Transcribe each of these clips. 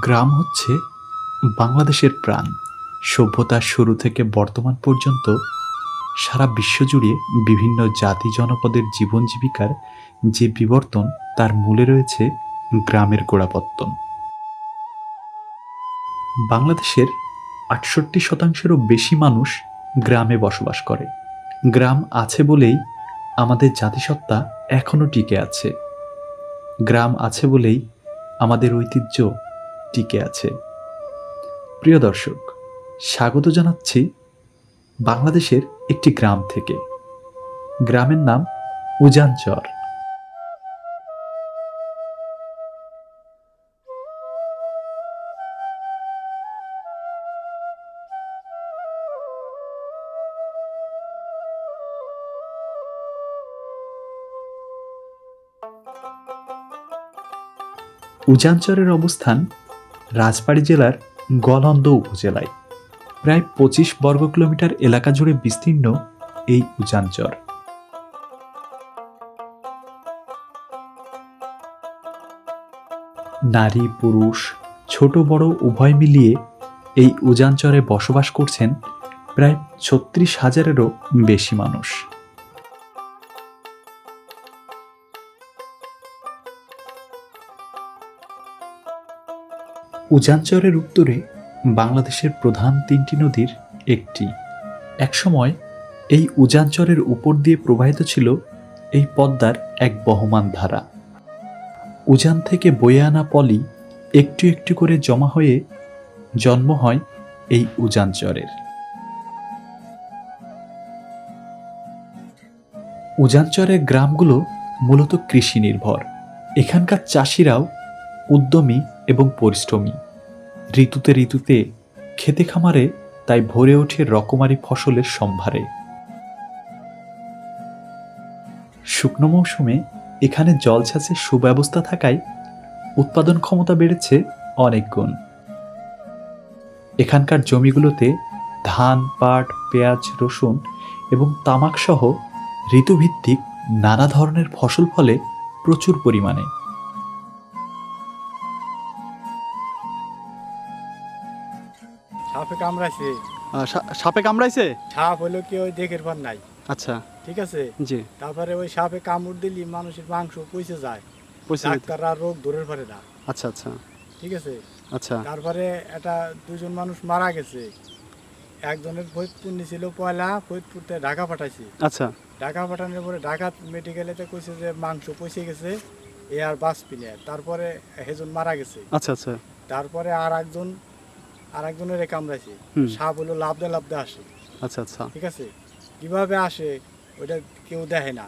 গ্রাম হচ্ছে বাংলাদেশের প্রাণ। সভ্যতার শুরু থেকে বর্তমান পর্যন্ত সারা বিশ্বজুড়ে বিভিন্ন জাতি জনপদের জীবন জীবিকার যে বিবর্তন, তার মূলে রয়েছে গ্রামের গোড়াপত্তন। বাংলাদেশের আটষট্টি শতাংশেরও বেশি মানুষ গ্রামে বসবাস করে। গ্রাম আছে বলেই আমাদের জাতিসত্তা এখনও টিকে আছে। গ্রাম আছে বলেই আমাদের ঐতিহ্য টিকে আছে। প্রিয় দর্শক, স্বাগত জানাচ্ছি বাংলাদেশের একটি গ্রাম থেকে। গ্রামের নাম উজানচর। উজানচরের অবস্থান রাজবাড়ী জেলার গলন্দ উপজেলায়। প্রায় পঁচিশ বর্গ কিলোমিটার এলাকা জুড়ে বিস্তীর্ণ এই উজানচর। নারী, পুরুষ, ছোট, বড়, উভয় মিলিয়ে এই উজানচরে বসবাস করছেন প্রায় ছত্রিশ হাজারেরও বেশি মানুষ। উজানচরের উত্তরে বাংলাদেশের প্রধান তিনটি নদীর একটি। একসময় এই উজানচরের উপর দিয়ে প্রবাহিত ছিল এই পদ্মার এক বহমান ধারা। উজান থেকে বয়ে আনা পলি একটু একটু করে জমা হয়ে জন্ম হয় এই উজানচরের। উজানচরের গ্রামগুলো মূলত কৃষি নির্ভর এখানকার চাষিরাও উদ্যমী এবং পরিশ্রমী। ঋতুতে ঋতুতে খেতে খামারে তাই ভরে ওঠে রকমারি ফসলের সম্ভারে। শুকনো মৌসুমে এখানে জলছাচের সুব্যবস্থা থাকায় উৎপাদন ক্ষমতা বেড়েছে অনেক গুণ। এখানকার জমিগুলোতে ধান, পাট, পেঁয়াজ, রসুন এবং তামাক সহ ঋতুভিত্তিক নানা ধরনের ফসল ফলে প্রচুর পরিমাণে। সাপে কামড়াইছে। সাপে কামড়াইছে? সাপ হলো কি ওই দেখের পর নাই। আচ্ছা। ঠিক আছে? জি। তারপরে ওই সাপে কামড় দিলি মানুষের মাংস পচে যায়। ডাক্তাররা রোগ পারে না। আচ্ছা আচ্ছা। ঠিক আছে? আচ্ছা। তারপরে এটা দুজন মানুষ মারা গেছে। একজনের ফরিদপুর নিছিল পয়লা ফরিদপুরতে ঢাকা পাঠাইছি। আচ্ছা। ঢাকা পাঠানোর পরে ঢাকা মেডিকেলেতে কইছে যে মাংস পচে গেছে এ আর বাঁচবি না। তারপরে হেজন মারা গেছে। আচ্ছা আচ্ছা। তারপরে আর একজন আর একজনের কামড়াইছে। সাপ হলো লাভদে লাভদে আসে। আচ্ছা আচ্ছা। ঠিক আছে? কীভাবে আসে ওটা কেউ দেখে না।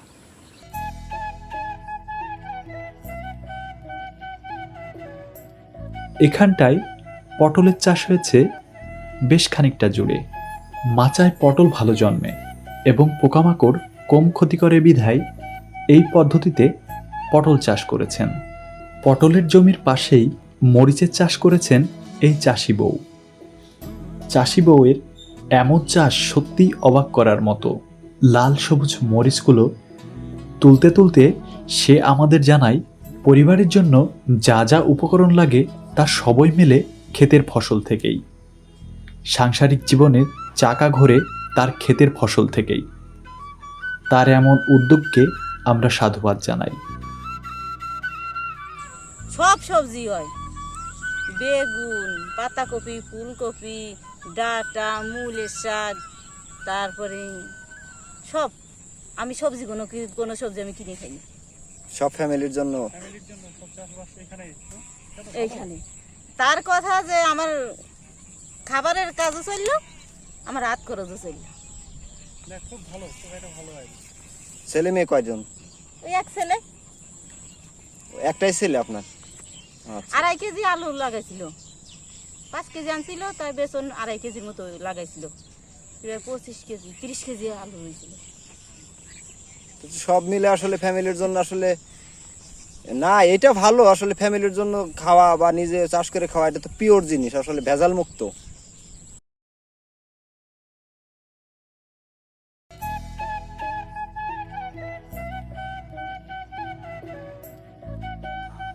এখানটায় পটলের চাষ হয়েছে বেশ খানিকটা জুড়ে। মাচায় পটল ভালো জন্মে এবং পোকামাকড় কম ক্ষতি করে বিধায় এই পদ্ধতিতে পটল চাষ করেছেন। পটলের জমির পাশেই মরিচের চাষ করেছেন এই চাষি বউ। চাষি বউয়ের এমন চাষ সত্যিই অবাক করার মতো। লাল সবুজ মরিচগুলো তুলতে তুলতে সে আমাদের জানায়, পরিবারের জন্য যা যা উপকরণ লাগে তা সবই মেলে ক্ষেতের ফসল থেকেই। সাংসারিক জীবনে চাকা ঘোরে তার ক্ষেতের ফসল থেকেই। তার এমন উদ্যোগকে আমরা সাধুবাদ জানাই। সব সবজি হয়। বেগুন পাতাকপি ফুলকপি ডাঁটা মূলের শাক তারপরে সব। আমি সবজি কোনো কোনো সবজি আমি কিনে খাই না সব ফ্যামিলির জন্য? এইখানে। তার কথা যে আমার খাবারের কাজও চলল আমার হাত খরচও চলল। ছেলে মেয়ে কয়জন? ওই এক ছেলে। একটাই ছেলে আপনার? আড়াই কেজি আলু লাগাইছিল। পাঁচ কেজি আনছিল তাই বেসন আড়াই কেজির মতো লাগাইছিল। এবার পঁচিশ কেজি তিরিশ কেজি আলু হয়েছিল। সব মিলে আসলে ফ্যামিলির জন্য আসলে না এটা ভালো আসলে ফ্যামিলির জন্য খাওয়া বা নিজে চাষ করে খাওয়া এটা তো পিওর জিনিস আসলে ভেজাল মুক্ত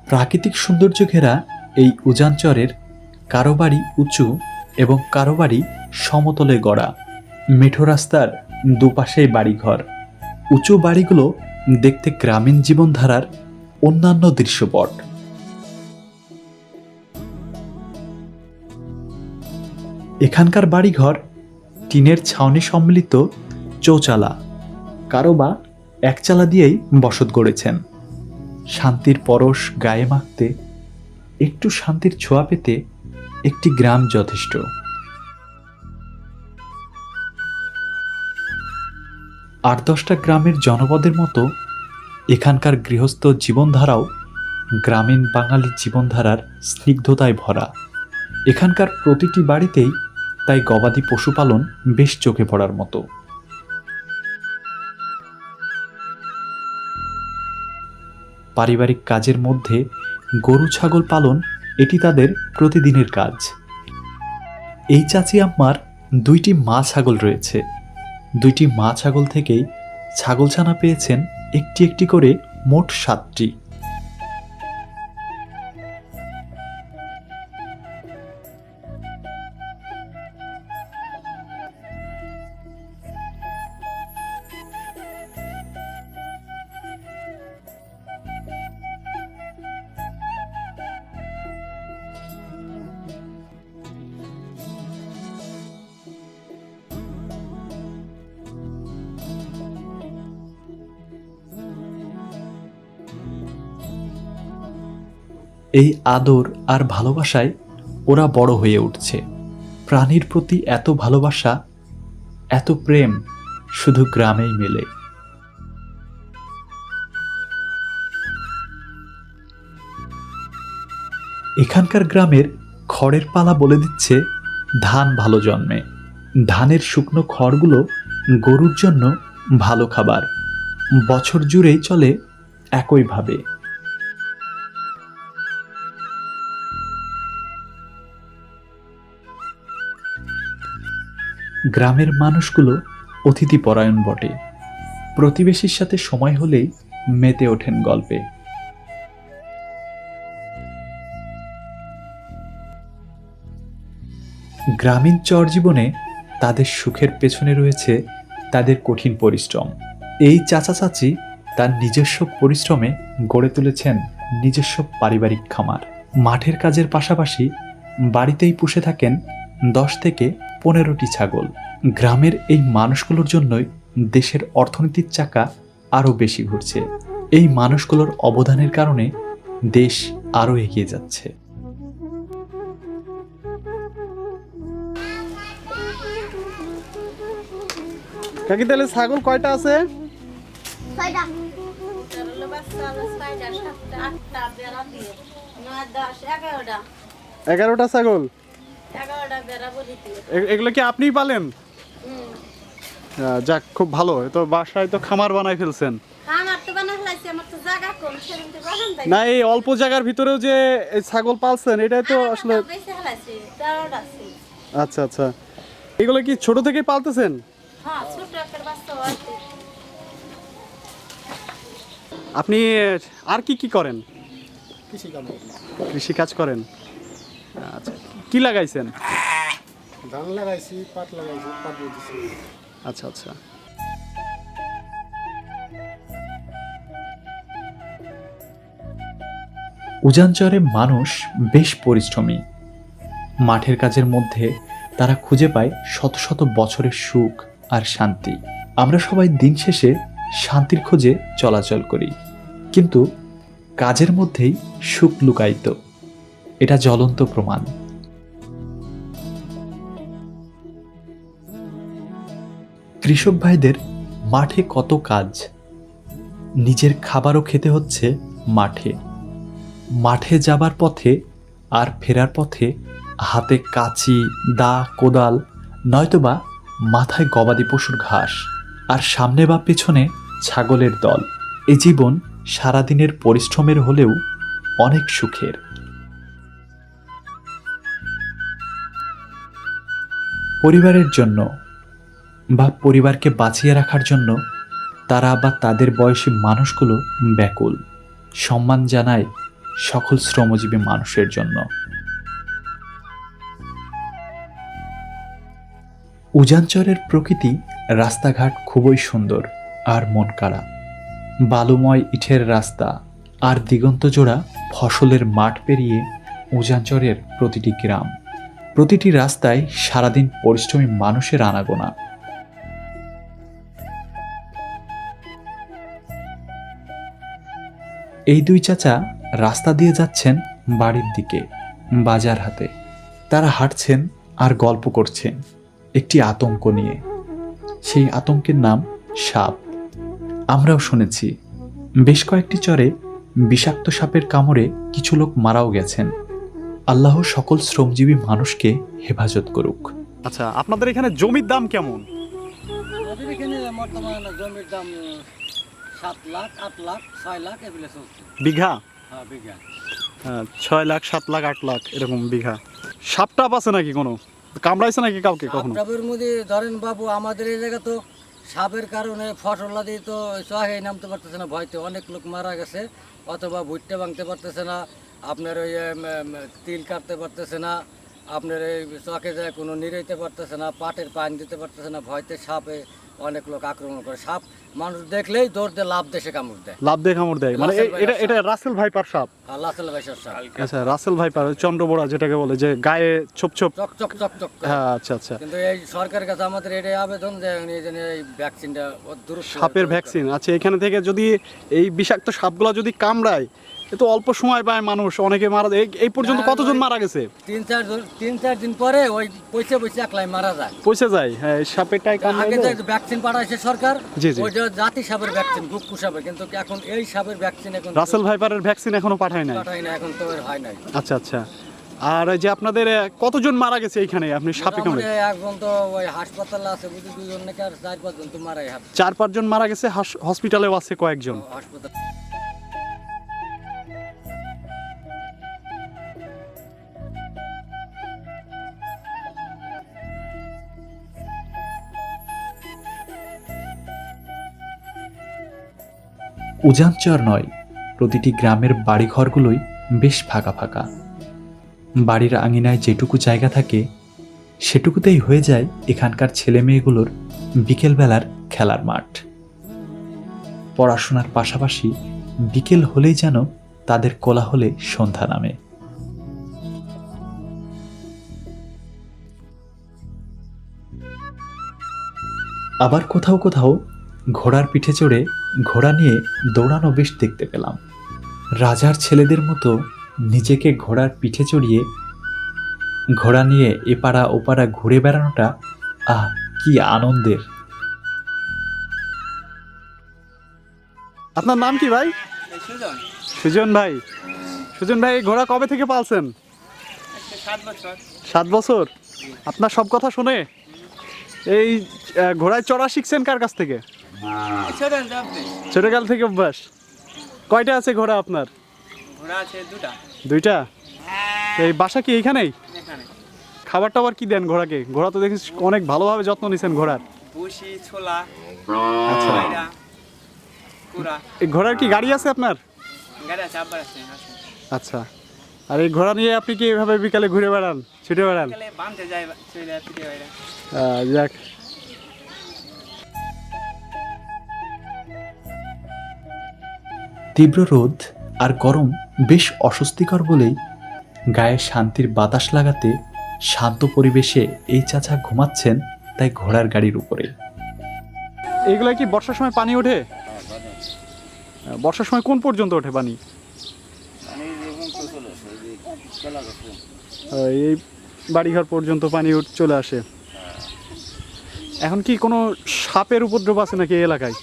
প্রাকৃতিক সৌন্দর্য ঘেরা এই উজানচরের কারও বাড়ি উঁচু এবং কারও বাড়ি সমতলে গড়া। মেঠো রাস্তার দুপাশেই বাড়িঘর। উঁচু বাড়িগুলো দেখতে গ্রামীণ জীবনধারার অন্যান্য দৃশ্যপট। এখানকার বাড়িঘর টিনের ছাউনি সম্মিলিত চৌচালা। কারও বা একচালা দিয়েই বসত গড়েছেন। শান্তির পরশ গায়ে মাখতে, একটু শান্তির ছোঁয়া পেতে একটি গ্রাম যথেষ্ট। আট দশটা গ্রামের জনপদের মতো এখানকার গৃহস্থ জীবনধারাও গ্রামীণ বাঙালি জীবনধারার স্নিগ্ধতায় ভরা। এখানকার প্রতিটি বাড়িতেই তাই গবাদি পশুপালন বেশ চোখে পড়ার মতো। পারিবারিক কাজের মধ্যে গরু, ছাগল পালন এটি তাদের প্রতিদিনের কাজ। এই চাচি আম্মার দুইটি মা ছাগল রয়েছে। দুইটি মা ছাগল থেকেই ছাগল ছানা পেয়েছেন একটি একটি করে মোট সাতটি। এই আদর আর ভালোবাসায় ওরা বড় হয়ে উঠছে। প্রাণীর প্রতি এত ভালোবাসা, এত প্রেম শুধু গ্রামেই মেলে। এখানকার গ্রামের খড়ের পালা বলে দিচ্ছে, ধান ভালো জন্মে। ধানের শুকনো খড়গুলো গরুর জন্য ভালো খাবার। বছর জুড়েই চলে একইভাবে। গ্রামের মানুষগুলো অতিথি পরায়ণ বটে। প্রতিবেশীর সাথে সময় হলেই মেতে ওঠেন গল্পে। গ্রামীণ চর জীবনে তাদের সুখের পেছনে রয়েছে তাদের কঠিন পরিশ্রম। এই চাচা চাচি তার নিজস্ব পরিশ্রমে গড়ে তুলেছেন নিজস্ব পারিবারিক খামার। মাঠের কাজের পাশাপাশি বাড়িতেই পুষে থাকেন দশ থেকে পনেরোটি ছাগল। গ্রামের এই মানুষগুলোর জন্যই দেশের অর্থনীতির চাকা আরও বেশি ঘুরছে। এই মানুষগুলোর অবদানের কারণে দেশ আরও এগিয়ে যাচ্ছে। কাকি তাহলে ছাগল কয়টা আছে? এগারোটা ছাগল? এগুলো কি আপনিই পালেন? যাক খুব ভালো। তো বাসায় তো খামার বানাই ফেলছেন। না এই অল্প জায়গার ভিতরেও যে ছাগল পালছেন এটাই তো আসলে ফেলাইছি তেরোটা ছিল আচ্ছা আচ্ছা। এগুলো কি ছোট থেকেই পালতেছেন? হ্যাঁ আপনি আর কি কি করেন? কৃষি কৃষি কাজ করেন। আচ্ছা। কি লাগাইছেন? ধান লাগাইছি পাট লাগাইছি পাট আচ্ছা আচ্ছা। উজানচরে মানুষ বেশ পরিশ্রমী। মাঠের কাজের মধ্যে তারা খুঁজে পায় শত শত বছরের সুখ আর শান্তি। আমরা সবাই দিন শেষে শান্তির খোঁজে চলাচল করি। কিন্তু কাজের মধ্যেই সুখ লুকায়িত। এটা জ্বলন্ত প্রমাণ। কৃষক ভাইদের মাঠে কত কাজ? নিজের খাবারও খেতে হচ্ছে মাঠে। মাঠে যাবার পথে আর ফেরার পথে হাতে কাঁচি, দা, কোদাল, নয়তোবা মাথায় গবাদি পশুর ঘাস আর সামনে বা পেছনে ছাগলের দল। এ জীবন সারাদিনের পরিশ্রমের হলেও অনেক সুখের। পরিবারের জন্য বা পরিবারকে বাঁচিয়ে রাখার জন্য তারা বা তাদের বয়সী মানুষগুলো ব্যাকুল। সম্মান জানায় সকল শ্রমজীবী মানুষের জন্য। উজানচরের প্রকৃতি রাস্তাঘাট খুবই সুন্দর আর মন কাড়া বালুময় ইটের রাস্তা আর দিগন্তজোড়া ফসলের মাঠ পেরিয়ে উজানচরের প্রতিটি গ্রাম। প্রতিটি রাস্তায় সারাদিন পরিশ্রমী মানুষের আনাগোনা। এই দুই চাচা রাস্তা দিয়ে যাচ্ছেন বাড়ির দিকে বাজার হাতে। তারা হাঁটছেন আর গল্প করছেন একটি আতঙ্ক নিয়ে। সেই আতঙ্কের নাম সাপ। আমরাও শুনেছি বেশ কয়েকটি চরে বিষাক্ত সাপের কামড়ে কিছু লোক মারাও গেছেন। আল্লাহ সকল শ্রমজীবী মানুষকে হেফাজত করুক। আচ্ছা আপনাদের এখানে জমির দাম কেমন? আমাদের এখানে বর্তমান জমির দাম সাত লাখ আট লাখ ছয় লাখ এগুলো চলছে। বিঘা? হ্যাঁ বিঘা। ছয় লাখ সাত লাখ আট লাখ এরকম বিঘা। সাপ আছে নাকি কোনো? কামড়াইছে নাকি কাউকে কখনো? সাপটাপের মধ্যে ধরেন বাবু আমাদের এই জায়গা তো সাপের কারণে ফসলা দিয়ে তো চহে নামতে পারতেছে না ভয়তে অনেক লোক মারা গেছে অথবা ভুট্টে ভাঙতে পারতেছে না আপনার ওই তিল কাটতে পারতেছে না আপনার এই চকে যায় কোনো নিরাইতে পারতেছে না পাটের পানি দিতে পারতেছে না ভয়তে সাপে অনেক লোক আক্রমণ করে সাপ মানুষ দেখলেই দৌড় দিয়ে লাভ দেশে কামড় দেয়। লাভ দিয়ে কামড় দেয়। মানে এটা ভাইপার এটা রাসেল ভাইপার সাপ। আল্লাহ সাল্লাহ ভাইসার সাপ আচ্ছা রাসেল ভাইপার চন্দ্রবোড়া যেটাকে বলে যে গায়ে ছোপ ছোপ। চক চক চক চক হ্যাঁ আচ্ছা আচ্ছা। কিন্তু এই সরকারের কাছে আমাদের এটাই আবেদন যে উনি যেন এই ভ্যাকসিনটা দ্রুত সাপের ভ্যাকসিন। আচ্ছা এখানে থেকে যদি এই বিষাক্ত সাপগুলো যদি কামড়ায় তো অল্প সময় পায় মানুষ অনেকে মারা যায়। এই- পর্যন্ত কতজন মারা গেছে? তিন চার তিন চার দিন পরে ওই পয়সা পয়সা একলাই মারা যায়। পৌঁছে যায় হ্যাঁ এই সাপেরটাই আগে যে ভ্যাকসিন পাঠাইছে সরকার জি, জি। ওই যে জাতি সাপের ভ্যাকসিন গুক্কু সাপের কিন্তু এখন এই সাপের ভ্যাকসিন এখন রাসেল ভাইপারের ভ্যাকসিন এখনও পাঠায় নাই? পাঠাই না এখন তো এর হয় নাই। আচ্ছা আচ্ছা। আর যে আপনাদের কতজন মারা গেছে এইখানে আপনি সাপে কামড়ে? একজন তো ওই হাসপাতালে আছে বুঝি দুজন নাকি আর চার পাঁচজন তো মারাই হাত- চার পাঁচজন মারা গেছে হসপিটালেও আছে কয়েকজন। হাসপাতাল উজানচর নয়, প্রতিটি গ্রামের বাড়িঘরগুলোই বেশ ফাঁকা ফাঁকা। বাড়ির আঙিনায় যেটুকু জায়গা থাকে, সেটুকুতেই হয়ে যায় এখানকার ছেলে মেয়েগুলোর বিকেলবেলার খেলার মাঠ। পড়াশোনার পাশাপাশি বিকেল হলেই যেন তাদের কোলাহলে সন্ধ্যা নামে। আবার কোথাও কোথাও ঘোড়ার পিঠে চড়ে ঘোড়া নিয়ে দৌড়ানো বেশ দেখতে পেলাম। রাজার ছেলেদের মতো নিজেকে ঘোড়ার পিঠে চড়িয়ে ঘোড়া নিয়ে এপাড়া ওপাড়া ঘুরে বেড়ানোটা আহ কি আনন্দের। আপনার নাম কি ভাই? সুজন। ভাই। সুজন ভাই ঘোড়া কবে থেকে পালছেন? সাত বছর। আপনার সব কথা শুনে এই ঘোড়ায় চড়া শিখছেন কার কাছ থেকে? ছোটকাল থেকে অভ্যাস। কয়টা আছে ঘোড়া আপনার? ঘোড়া আছে দুটা। দুইটা? এই বাসা কি এইখানেই? খাবার টাবার কি দেন ঘোড়াকে? ঘোড়া তো দেখিস অনেক ভালোভাবে যত্ন নিছেন ঘোড়ার। ছোলা আচ্ছা। এই ঘোড়ার কি গাড়ি আছে আপনার? গাড়ি আছে আব্বার আছে আচ্ছা। আর এই ঘোড়া নিয়ে আপনি কি এভাবে বিকালে ঘুরে বেড়ান ছুটে বেড়ান? যাক। তীব্র রোদ আর গরম বেশ অস্বস্তিকর বলেই গায়ে শান্তির বাতাস লাগাতে শান্ত পরিবেশে এই চাচা ঘুমাচ্ছেন তাই ঘোড়ার গাড়ির উপরে। এইগুলা কি বর্ষার সময় পানি ওঠে? বর্ষার সময় কোন পর্যন্ত ওঠে পানি? এই বাড়িঘর পর্যন্ত পানি চলে আসে। এখন কি কোনো সাপের উপদ্রব আছে নাকি এলাকায়?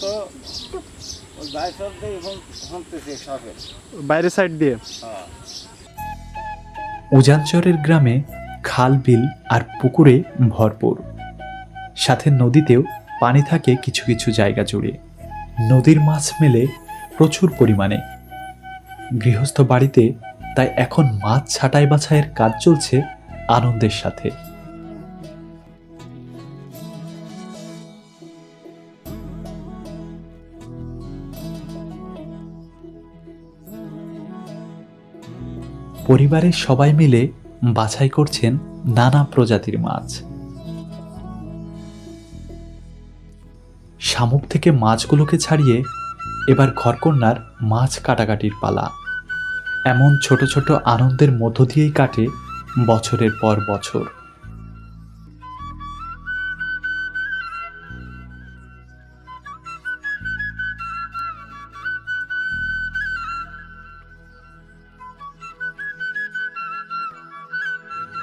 তো বাইরের সাইড দিয়ে? উজানচরের গ্রামে খাল বিল আর পুকুরে ভরপুর। সাথে নদীতেও পানি থাকে কিছু কিছু জায়গা জুড়ে। নদীর মাছ মেলে প্রচুর পরিমাণে। গৃহস্থ বাড়িতে তাই এখন মাছ ছাঁটাই বাছাইয়ের কাজ চলছে আনন্দের সাথে। পরিবারের সবাই মিলে বাছাই করছেন নানা প্রজাতির মাছ। শামুক থেকে মাছগুলোকে ছাড়িয়ে এবার ঘরকন্যার মাছ কাটাকাটির পালা। এমন ছোট ছোট আনন্দের মধ্য দিয়েই কাটে বছরের পর বছর।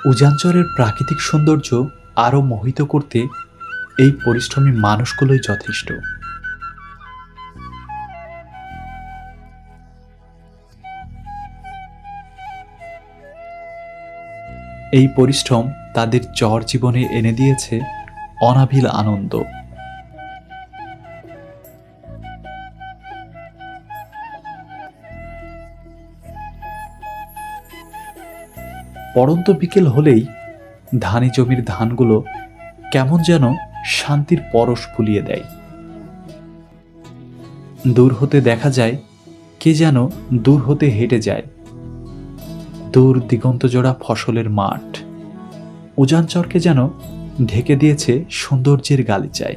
উজানচরের প্রাকৃতিক সৌন্দর্য আরও মোহিত করতে এই পরিশ্রমী মানুষগুলোই যথেষ্ট। এই পরিশ্রম তাদের চর জীবনে এনে দিয়েছে অনাবিল আনন্দ। পড়ন্ত বিকেল হলেই ধানি জমির ধানগুলো কেমন যেন শান্তির পরশ ফুলিয়ে দেয়। দূর হতে দেখা যায় কে যেন দূর হতে হেঁটে যায়। দূর দিগন্ত জোড়া ফসলের মাঠ। উজানচরকে যেন ঢেকে দিয়েছে সৌন্দর্যের গালিচায়।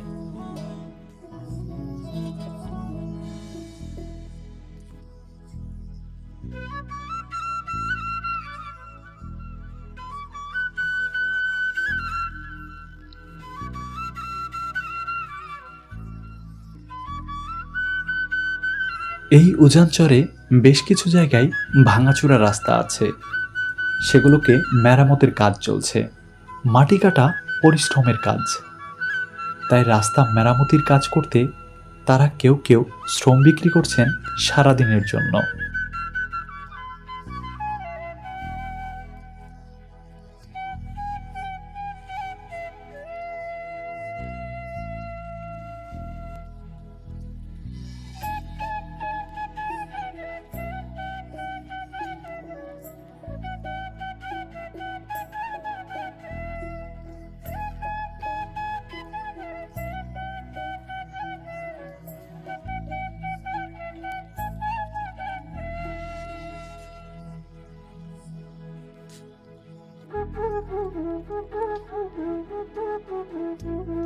এই উজানচরে বেশ কিছু জায়গায় ভাঙাচোরা রাস্তা আছে। সেগুলোকে মেরামতের কাজ চলছে। মাটি কাটা পরিশ্রমের কাজ। তাই রাস্তা মেরামতির কাজ করতে তারা কেউ কেউ শ্রম বিক্রি করছেন সারাদিনের জন্য।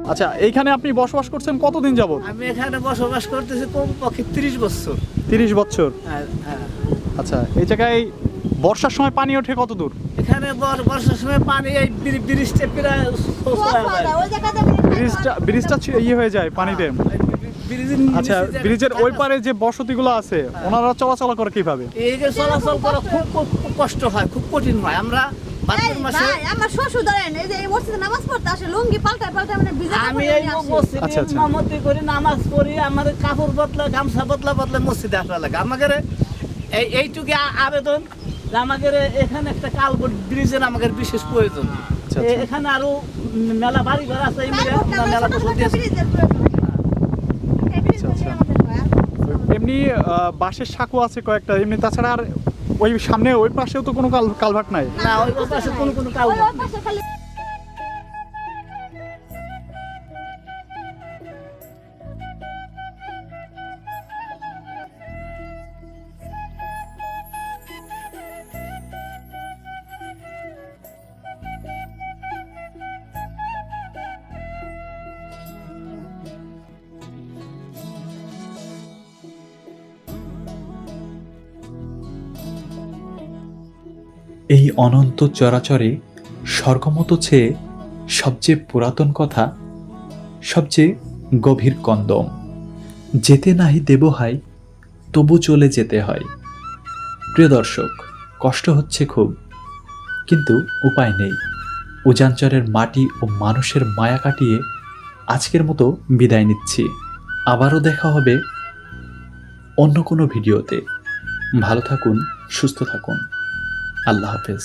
আচ্ছা এইখানে আপনি বসবাস করছেন কতদিন যাবত আমি এখানে বসবাস করতেছি কমপক্ষে তিরিশ বছর। তিরিশ বছর? হ্যাঁ হ্যাঁ। আচ্ছা এই জায়গায় বর্ষার সময় পানি ওঠে কত দূর এখানে বর- বর্ষার সময় পানি এই ব্রি- ব্রিজটা প্রায় হয়। ব্রিজটা ব্রিজটা ইয়ে হয়ে যায় পানিতে। আচ্ছা ব্রিজের ওই পারে যে বসতিগুলো আছে ওনারা চলাচল করে কীভাবে? এই যে চলাচল করা খুব কষ্ট হয় খুব কঠিন হয়। আমরা ভাই, আমার শ্বশুর ধরেন এই যে এই মসজিদে নামাজ পড়তে আসে লুঙ্গি পাল্টায় পাল্টায় মানে ভিজে আমি এই মসজিদে আচ্ছা, আচ্ছা। করি নামাজ পড়ি আমার কাপড় বদলা গামছা বদলা বদলা মসজিদে আসা লাগে। আমাদের এই এইটুকু আ- আবেদন যে আমাদের এখানে একটা কালবোর্ড ব্রিজের আমাদের বিশেষ প্রয়োজন। আচ্ছা, এখানে আরও মেলা বাড়ি ঘর আছে এই মিলে। এমনি আহ, বাঁশের সাঁকো আছে কয়েকটা এমনি তাছাড়া আর ওই সামনে ওই পাশেও তো কোনো কালভার্ট নাই। না ওই পাশে কোনো কোনো ওই অনন্ত চরাচরে স্বর্গমতো চেয়ে সবচেয়ে পুরাতন কথা, সবচেয়ে গভীর কন্দম। যেতে নাহি দেবহাই তবু চলে যেতে হয়। প্রিয় দর্শক, কষ্ট হচ্ছে খুব, কিন্তু উপায় নেই। উজানচরের মাটি ও মানুষের মায়া কাটিয়ে আজকের মতো বিদায় নিচ্ছি। আবারও দেখা হবে অন্য কোনো ভিডিওতে। ভালো থাকুন, সুস্থ থাকুন। আল্লাহ হাফেজ।